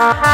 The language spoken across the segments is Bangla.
তোমায়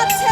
같이